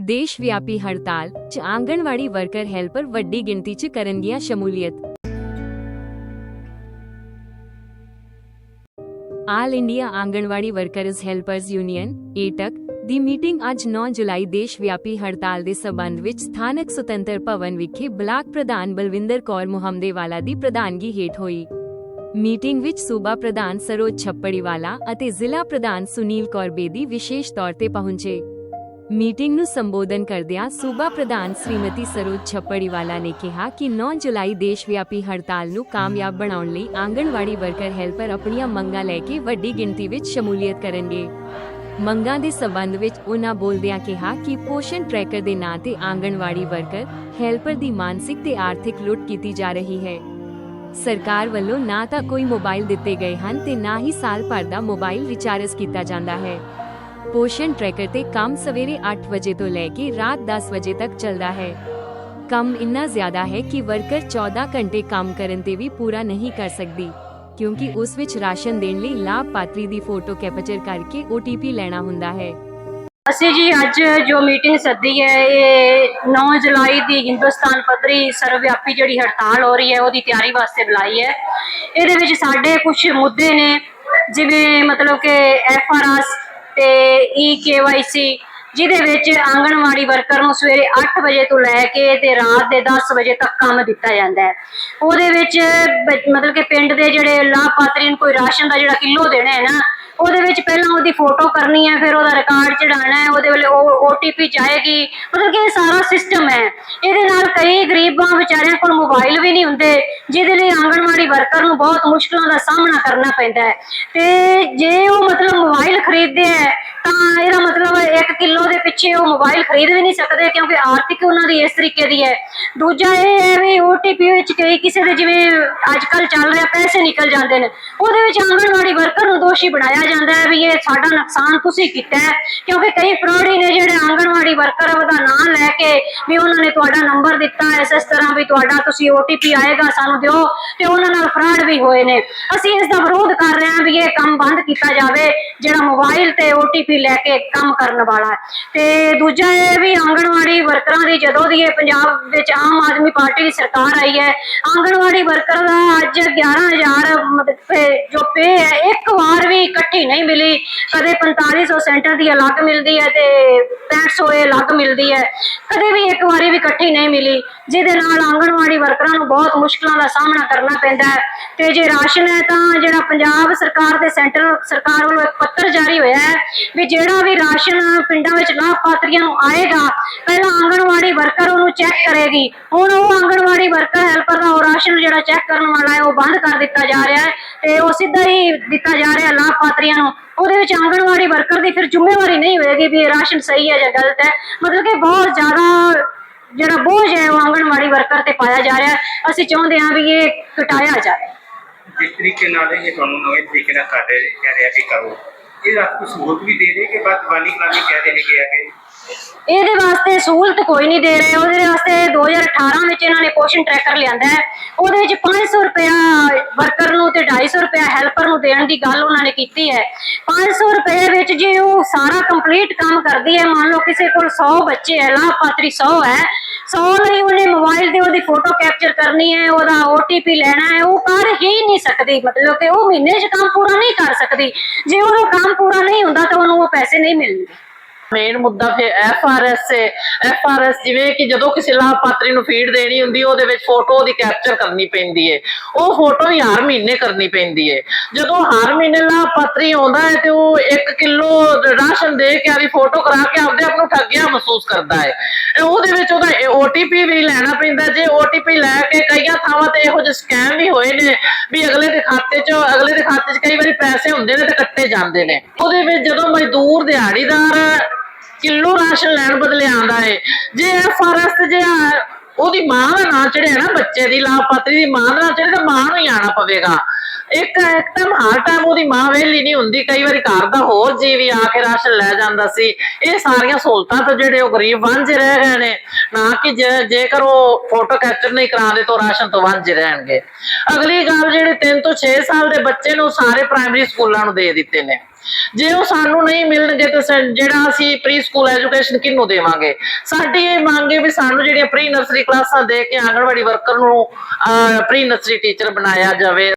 ਦੇਸ਼ ਵਿਆਪੀ ਹੜਤਾਲ 'ਚ ਆਂਗਣਵਾੜੀ ਵਰਕਰ ਹੈਲਪਰ ਵੱਡੀ ਗਿਣਤੀ 'ਚ ਕਰਨਗੀਆਂ ਸ਼ਮੂਲੀਅਤ। All India anganwadi workers helpers union, AITUC, ਦੀ ਮੀਟਿੰਗ ਅੱਜ 9 ਜੁਲਾਈ ਦੇਸ਼ ਵਿਆਪੀ ਹੜਤਾਲ ਦੇ ਸਬੰਧ ਵਿੱਚ ਸਥਾਨਕ ਸੁਤੰਤਰ ਭਵਨ ਵਿਖੇ ਬਲਾਕ ਪ੍ਰਧਾਨ ਬਲਵਿੰਦਰ ਕੌਰ ਮੁਹੰਮਦੇਵਾਲਾ ਦੀ ਪ੍ਰਧਾਨਗੀ ਹੇਠ ਹੋਈ। ਮੀਟਿੰਗ ਵਿੱਚ ਸੂਬਾ ਪ੍ਰਧਾਨ ਸਰੋਜ ਛੱਪੜੀਵਾਲਾ ਅਤੇ ਜ਼ਿਲ੍ਹਾ ਪ੍ਰਧਾਨ ਸੁਨੀਲ ਕੌਰ ਬੇਦੀ ਵਿਸ਼ੇਸ਼ ਤੌਰ ਤੇ ਪਹੁੰਚੇ। ਮੀਟਿੰਗ ਨੂੰ ਸੰਬੋਧਨ ਕਰਦਿਆਂ ਸੂਬਾ ਪ੍ਰਧਾਨ ਸ਼੍ਰੀਮਤੀ ਸਰੋਜ ਛੱਪੜੀਵਾਲਾ ਨੇ ਕਿਹਾ ਕਿ 9 ਜੁਲਾਈ ਦੇਸ਼ ਵਿਆਪੀ ਹੜਤਾਲ ਨੂੰ ਕਾਮਯਾਬ ਬਣਾਉਣ ਲਈ ਆਂਗਣਵਾੜੀ ਵਰਕਰ ਹੈਲਪਰ ਆਪਣੀਆਂ ਮੰਗਾਂ ਲੈ ਕੇ ਵੱਡੀ ਗਿਣਤੀ ਵਿੱਚ ਸ਼ਮੂਲੀਅਤ ਕਰਨਗੇ। ਮੰਗਾਂ ਦੇ ਸਬੰਧ ਵਿੱਚ ਉਹਨਾਂ ਬੋਲਦਿਆਂ ਕਿਹਾ ਕਿ ਪੋਸ਼ਣ ਟਰੈਕਰ ਦੇ ਨਾਂ ਤੇ ਆਂਗਣਵਾੜੀ ਵਰਕਰ, ਹੈਲਪਰ ਦੀ ਮਾਨਸਿਕ ਤੇ ਆਰਥਿਕ ਲੁੱਟ ਕੀਤੀ ਜਾ ਰਹੀ ਹੈ। ਸਰਕਾਰ ਵੱਲੋਂ ਨਾ ਤਾਂ ਕੋਈ ਮੋਬਾਈਲ ਦਿੱਤੇ ਗਏ ਹਨ ਤੇ ਨਾ ਹੀ ਸਾਲ ਭਰ ਦਾ ਮੋਬਾਈਲ ਰਿਚਾਰਜ ਕੀਤਾ ਜਾਂਦਾ ਹੈ। ਪੋਸ਼ਣ ਟਰੈਕਰ ਤੇ ਕੰਮ ਸਵੇਰੇ 8 ਵਜੇ ਤੋਂ ਲੈ ਕੇ ਰਾਤ 10 ਵਜੇ ਤੱਕ ਚੱਲਦਾ ਹੈ। ਕੰਮ ਇੰਨਾ ਜ਼ਿਆਦਾ ਹੈ ਕਿ ਵਰਕਰ 14 ਘੰਟੇ ਕੰਮ ਕਰਨ ਤੇ ਵੀ ਪੂਰਾ ਨਹੀਂ ਕਰ ਸਕਦੀ, ਕਿਉਂਕਿ ਉਸ ਵਿੱਚ ਰਾਸ਼ਨ ਦੇਣ ਲਈ ਲਾਭਪਾਤਰੀ ਦੀ ਫੋਟੋ ਕੈਪਚਰ ਕਰਕੇ OTP ਲੈਣਾ ਹੁੰਦਾ ਹੈ। ਅਸੀਂ ਜੀ ਅੱਜ ਜੋ ਮੀਟਿੰਗ ਸੱਦੀ ਹੈ, ਇਹ 9 ਜੁਲਾਈ ਦੀ ਹਿੰਦੁਸਤਾਨ ਪੱਧਰੀ ਸਰਵਵਿਆਪੀ ਜਿਹੜੀ ਹੜਤਾਲ ਹੋ ਰਹੀ ਹੈ, ਉਹਦੀ ਤਿਆਰੀ ਵਾਸਤੇ ਬੁਲਾਈ ਹੈ। ਇਹਦੇ ਵਿੱਚ ਸਾਡੇ ਕੁਝ ਮੁੱਦੇ ਨੇ, ਜਿਵੇਂ ਮਤਲਬ ਕਿ ਐਫਆਰਐਸ ਤੇ ਈ ਕੇਵਾਈਸੀ ਜਿਹਦੇ ਵਿੱਚ ਆਂਗਣਵਾੜੀ ਵਰਕਰ ਨੂੰ ਸਵੇਰੇ 8 ਵਜੇ ਤੋਂ ਲੈ ਕੇ ਤੇ ਰਾਤ ਦੇ 10 ਵਜੇ ਤੱਕ ਕੰਮ ਦਿੱਤਾ ਜਾਂਦਾ ਹੈ। ਉਹਦੇ ਵਿੱਚ ਮਤਲਬ ਕਿ ਪਿੰਡ ਦੇ ਜਿਹੜੇ ਲਾਭਪਾਤਰੀ ਨੂੰ ਕੋਈ ਰਾਸ਼ਨ ਦਾ ਜਿਹੜਾ ਕਿਲੋ ਦੇਣਾ ਹੈ ਨਾ, ਉਹਦੇ ਵਿੱਚ ਪਹਿਲਾਂ ਉਹਦੀ ਫੋਟੋ ਕਰਨੀ ਹੈ, ਫਿਰ ਉਹਦਾ ਰਿਕਾਰਡ ਚੜਾਉਣਾ ਹੈ, ਉਹਦੇ ਵੇਲੇ ਉਹ OTP ਜਾਏਗੀ। ਮਤਲਬ ਕਿ ਇਹ ਸਾਰਾ ਸਿਸਟਮ ਹੈ। ਇਹਦੇ ਨਾਲ ਕਈ ਗਰੀਬਾਂ ਵਿਚਾਰਿਆਂ ਕੋਲ ਮੋਬਾਈਲ ਵੀ ਨਹੀਂ ਹੁੰਦੇ, ਜਿਹਦੇ ਲਈ ਆਂਗਣਵਾੜੀ ਵਰਕਰ ਨੂੰ ਬਹੁਤ ਮੁਸ਼ਕਲਾਂ ਦਾ ਸਾਹਮਣਾ ਕਰਨਾ ਪੈਂਦਾ ਹੈ। ਤੇ ਜੇ ਉਹ ਮਤਲਬ ਮੋਬਾਈਲ ਖਰੀਦਦੇ ਹੈ ਤਾਂ ਇਹਦਾ ਮਤਲਬ 1 ਕਿਲੋ ਉਹ ਮੋਬਾਈਲ ਖਰੀਦ ਵੀ ਨਹੀਂ ਸਕਦੇ ਕਿਉਂਕਿ ਆਰਥਿਕ ਉਹਨਾਂ ਦੀ ਇਸ ਤਰੀਕੇ ਦੀ ਹੈ। ਦੂਜਾ ਇਹ ਹੈ ਵੀ OTP ਵਿੱਚ ਕਈ ਕਿਸੇ ਦੇ ਜਿਵੇਂ ਅੱਜ ਕੱਲ ਚੱਲ ਰਿਹਾ, ਪੈਸੇ ਨਿਕਲ ਜਾਂਦੇ ਨੇ। ਉਹਦੇ ਵਿੱਚ ਆਂਗਣਵਾੜੀ ਵਰਕਰ ਨੂੰ ਦੋਸ਼ੀ ਬਣਾਇਆ ਜਾਂਦਾ ਹੈ ਵੀ ਇਹ ਸਾਡਾ ਨੁਕਸਾਨ ਤੁਸੀਂ ਕੀਤਾ ਹੈ। ਕਿਉਂਕਿ ਕਈ ਫਰੋਡੀ ਨੇ ਜਿਹੜੇ ਆਂਗਣਵਾੜੀ ਵਰਕਰ ਉਹਦਾ ਨਾਮ ਲੈ ਕੇ ਵੀ ਉਹਨਾਂ ਨੇ ਤੁਹਾਡਾ ਨੰਬਰ ਦਿੱਤਾ ਹੈ, ਇਸ ਤਰ੍ਹਾਂ ਵੀ ਤੁਹਾਡਾ ਤੁਸੀਂ OTP ਆਏਗਾ, ਸਾਨੂੰ ਦਿਓ ਤੇ ਉਹਨਾਂ ਨਾਲ ਫਰਾਡ ਵੀ ਹੋਏ ਨੇ। ਅਸੀਂ ਇਸ ਦਾ ਵਿਰੋਧ ਕਰ ਰਹੇ ਹਾਂ ਵੀ ਇਹ ਕੰਮ ਬੰਦ ਕੀਤਾ ਜਾਵੇ। ਜਿਹੜਾ ਮੋਬਾਈਲ ਤੇ OTP ਲੈ ਕੇ ਕੰਮ ਕਰਨ ਵਾਲਾ ਹੈ। ਤੇ ਦੂਜਾ ਇਹ ਵੀ ਆਂਗਣਵਾੜੀ ਵਰਕਰਾਂ ਦੀ ਜਦੋਂ ਦੀ ਇਹ ਪੰਜਾਬ ਵਿੱਚ ਆਮ ਆਦਮੀ ਪਾਰਟੀ ਦੀ ਸਰਕਾਰ ਆਈ ਹੈ, ਆਂਗਣਵਾੜੀ ਵਰਕਰ ਦਾ ਅੱਜ 11000 ਮਤਲਬ ਜੋ ਪੇ ਹੈ, ਇੱਕ ਵਾਰ ਵੀ ਇਕੱਠੀ ਨਹੀਂ ਮਿਲੀ। ਕਦੇ 4500 ਸੈਂਟਰ ਦੀ ਅਲੱਗ ਮਿਲਦੀ ਹੈ ਤੇ 6500 ਇਹ ਅਲੱਗ ਮਿਲਦੀ ਹੈ। ਕਦੇ ਵੀ ਇੱਕ ਵਾਰੀ ਵੀ ਇਕੱਠੀ ਨਹੀਂ ਮਿਲੀ, ਜਿਹਦੇ ਨਾਲ ਆਂਗਣਵਾੜੀ ਵਰਕਰਾਂ ਨੂੰ ਬਹੁਤ ਮੁਸ਼ਕਲਾਂ ਦਾ ਸਾਹਮਣਾ ਕਰਨਾ ਪੈਂਦਾ ਹੈ। ਤੇ ਜੇ ਰਾਸ਼ਨ ਹੈ ਤਾਂ ਜਿਹੜਾ ਪੰਜਾਬ ਸਰਕਾਰ ਤੇ ਸੈਂਟਰ ਸਰਕਾਰ ਵੱਲੋਂ ਇੱਕ ਪੱਤਰ ਜਾਰੀ ਹੋਇਆ ਹੈ ਵੀ ਜਿਹੜਾ ਵੀ ਰਾਸ਼ਨ ਪਿੰਡਾਂ ਵਿੱਚ ਲਾਭਪਾਤਰੀਆਂ ਨੂੰ ਆਏਗਾ, ਪਹਿਲਾਂ ਆਂਗਣਵਾੜੀ ਵਰਕਰ ਉਹਨੂੰ ਚੈੱਕ ਕਰੇਗੀ। ਹੁਣ ਉਹ ਆਂਗਣਵਾੜੀ ਵਰਕਰ ਹੈਲਪਰ ਦਾ ਉਹ ਰਾਸ਼ਨ ਜਿਹੜਾ ਚੈੱਕ ਕਰਨ ਵਾਲਾ ਹੈ, ਉਹ ਬੰਦ ਕਰ ਦਿੱਤਾ ਜਾ ਰਿਹਾ ਹੈ ਤੇ ਉਹ ਸਿੱਧਾ ਹੀ ਦਿੱਤਾ ਜਾ ਰਿਹਾ ਲਾਭਪਾਤਰੀਆਂ ਨੂੰ। ਉਹਦੇ ਵਿੱਚ ਆਂਗਣਵਾੜੀ ਵਰਕਰ ਦੀ ਫਿਰ ਜ਼ਿੰਮੇਵਾਰੀ ਨਹੀਂ ਹੋਏਗੀ ਵੀ ਰਾਸ਼ਨ ਸਹੀ ਹੈ ਜਾਂ ਗਲਤ ਹੈ। ਮਤਲਬ ਕਿ ਬਹੁਤ ਜ਼ਿਆਦਾ ਜਿਹੜਾ ਬੋਝ ਹੈ, ਉਹ ਆਂਗਣਵਾੜੀ ਵਰਕਰ ਤੇ ਪਾਇਆ ਜਾ ਰਿਹਾ ਅਸੀਂ ਚਾਹੁੰਦੇ ਹਾਂ ਵੀ ਇਹ ਘਟਾਇਆ ਜਾਵੇ। ਜਿਸ ਤਰੀਕੇ ਨਾਲ ਇਹ ਕਾਨੂੰਨ ਨਵੇਂ ਤਰੀਕੇ ਨਾਲ ਕਰ ਰਹੇ ਕਹਿ ਰਿਹਾ ਕਿ ਕਰੋ। ਇਹ ਰਾਤ ਨੂੰ ਸਹੂਲਤ ਵੀ ਦੇ ਰਹੇ ਕਿ ਬਸ ਵਾਲੀ ਕਲਾਮੀ ਕਹਿ ਦੇਣੇ ਕਿ ਕਿ? ਇਹਦੇ ਵਾਸਤੇ ਸਹੂਲਤ ਕੋਈ ਨਹੀਂ ਦੇ ਰਹੇ। ਉਹਦੇ ਵਾਸਤੇ 2018 ਵਿੱਚ ਇਹਨਾਂ ਨੇ ਪੋਸ਼ਨ ਟਰੈਕਰ ਲਿਆਂਦਾ ਹੈ। ਉਹਦੇ ਵਿੱਚ 500 ਰੁਪਇਆ ਵਰਕਰ ਨੂੰ ਤੇ 250 ਰੁਪਇਆ ਹੈਲਪਰ ਨੂੰ ਦੇਣ ਦੀ ਗੱਲ ਉਹਨਾਂ ਨੇ ਕੀਤੀ ਹੈ। 500 ਰੁਪਏ ਵਿੱਚ ਜੇ ਉਹ ਸਾਰਾ ਕੰਪਲੀਟ ਕੰਮ ਕਰਦੀ ਹੈ, ਮੰਨ ਲਓ ਕਿਸੇ ਕੋਲ 100 ਬੱਚੇ ਹੈ, ਲਾਭਪਾਤਰੀ 100 ਹੈ ਸੋ ਲਈ ਉਹਨੇ ਮੋਬਾਈਲ ਤੇ ਉਹਦੀ ਫੋਟੋ ਕੈਪਚਰ ਕਰਨੀ ਹੈ, ਉਹਦਾ OTP ਲੈਣਾ ਹੈ, ਉਹ ਕਰ ਹੀ ਨਹੀਂ ਸਕਦੀ। ਮਤਲਬ ਕਿ ਉਹ ਮਹੀਨੇ 'ਚ ਕੰਮ ਪੂਰਾ ਨਹੀਂ ਕਰ ਸਕਦੀ। ਜੇ ਉਹਨੂੰ ਕੰਮ ਪੂਰਾ ਨਹੀਂ ਹੁੰਦਾ ਤਾਂ ਉਹਨੂੰ ਉਹ ਪੈਸੇ ਨਹੀਂ ਮਿਲਣਗੇ। ਮੇਨ ਮੁੱਦਾ ਫਿਰ ਐਫਆਰਐਸ ਹੈ ਐਫਆਰਐਸ ਜਿਵੇਂ ਕਿ ਜਦੋਂ ਕਿਸੇ ਲਾਭਪਾਤਰੀ ਨੂੰ ਫੀਡ ਦੇਣੀ ਹੁੰਦੀ, ਉਹਦੇ ਵਿੱਚ ਫੋਟੋ ਉਹਦੀ ਕੈਪਚਰ ਕਰਨੀ ਪੈਂਦੀ ਹੈ ਉਹ ਫੋਟੋ ਹਰ ਮਹੀਨੇ ਕਰਨੀ ਪੈਂਦੀ ਹੈ ਜਦੋਂ ਹਰ ਮਹੀਨੇ ਲਾਭਪਾਤਰੀ ਆਉਂਦਾ ਹੈ ਤੇ ਉਹ 1 ਕਿਲੋ ਰਾਸ਼ਨ ਦੇ ਕੇ ਆਦੀ ਫੋਟੋ ਕਰਾ ਕੇ ਆਪਦੇ ਆਪ ਨੂੰ ਠੱਗਿਆ ਮਹਿਸੂਸ ਕਰਦਾ ਹੈ ਇਹ ਉਹਦੇ ਵਿੱਚ ਉਹਦਾ OTP ਵੀ ਲੈਣਾ ਪੈਂਦਾ। ਜੇ OTP ਲੈ ਕੇ ਕਈਆਂ ਥਾਵਾਂ ਤੇ ਇਹੋ ਜਿਹੇ ਸਕੈਮ ਵੀ ਹੋਏ ਨੇ ਵੀ ਅਗਲੇ ਦੇ ਖਾਤੇ 'ਚ, ਅਗਲੇ ਦੇ ਖਾਤੇ 'ਚ ਕਈ ਵਾਰੀ ਪੈਸੇ ਹੁੰਦੇ ਨੇ ਤੇ ਕੱਟੇ ਜਾਂਦੇ ਨੇ। ਉਹਦੇ ਵਿੱਚ ਜਦੋਂ ਮਜ਼ਦੂਰ, ਦਿਹਾੜੀਦਾਰ ਕਿਲੋ ਰਾਸ਼ਨ ਲੈਣ ਬਦਲੇ ਆਂਦਾ ਹੈ ਜੇ ਐਫਆਰਐਸ ਤੇ ਜੇ ਉਹਦੀ ਮਾਂ ਦਾ ਨਾਂ ਚੜਿਆ ਨਾ ਬੱਚੇ ਦੀ ਲਾਭਪਾਤਰੀ ਦੀ ਮਾਂ ਦਾ ਨਾਂ ਚੜਿਆ, ਤਾਂ ਮਾਂ ਨੂੰ ਹੀ ਆਣਾ ਪਵੇਗਾ। ਇੱਕ ਇੱਕ ਹਰ ਟਾਈਮ ਉਹਦੀ ਮਾਂ ਵੇਲੀ ਨਹੀਂ ਹੁੰਦੀ, ਕਈ ਵਾਰੀ ਘਰ ਦਾ ਹੋਰ ਜੀ ਵੀ ਆ ਕੇ ਰਾਸ਼ਨ ਲੈ ਜਾਂਦਾ ਸੀ। ਇਹ ਸਾਰੀਆਂ ਸਹੂਲਤਾਂ ਤੋਂ ਜਿਹੜੇ ਉਹ ਗਰੀਬ ਵਾਂਝੇ ਰਹਿ ਗਏ ਨੇ, ਨਾ ਕਿ ਜੇ- ਜੇਕਰ ਉਹ ਫੋਟੋ ਕੈਪਚਰ ਨਹੀਂ ਕਰਾਉਂਦੇ ਤਾਂ ਉਹ ਰਾਸ਼ਨ ਤੋਂ ਵਾਂਝੇ ਰਹਿਣਗੇ। ਅਗਲੀ ਗੱਲ ਜਿਹੜੇ 3 ਤੋਂ 6 ਸਾਲ ਦੇ ਬੱਚੇ ਨੂੰ ਸਾਰੇ ਪ੍ਰਾਇਮਰੀ ਸਕੂਲਾਂ ਨੂੰ ਦੇ ਦਿੱਤੇ ਨੇ। ਜੇ ਉਹ ਸਾਨੂੰ ਨਹੀਂ ਮਿਲਣਗੇ ਤਾਂ ਜਿਹੜਾ ਅਸੀਂ ਪ੍ਰੀ ਸਕੂਲ ਐਜੂਕੇਸ਼ਨ ਕਿਹਨੂੰ ਦੇਵਾਂਗੇ? ਸਾਡੀ ਇਹ ਮੰਗ ਹੈ ਵੀ ਸਾਨੂੰ ਜਿਹੜੀਆਂ ਪ੍ਰੀ ਨਰਸਰੀ ਕਲਾਸਾਂ ਦੇ ਕੇ ਆਂਗਣਵਾੜੀ ਵਰਕਰ ਨੂੰ ਪ੍ਰੀ ਨਰਸਰੀ ਟੀਚਰ ਬਣਾਇਆ ਜਾਵੇ।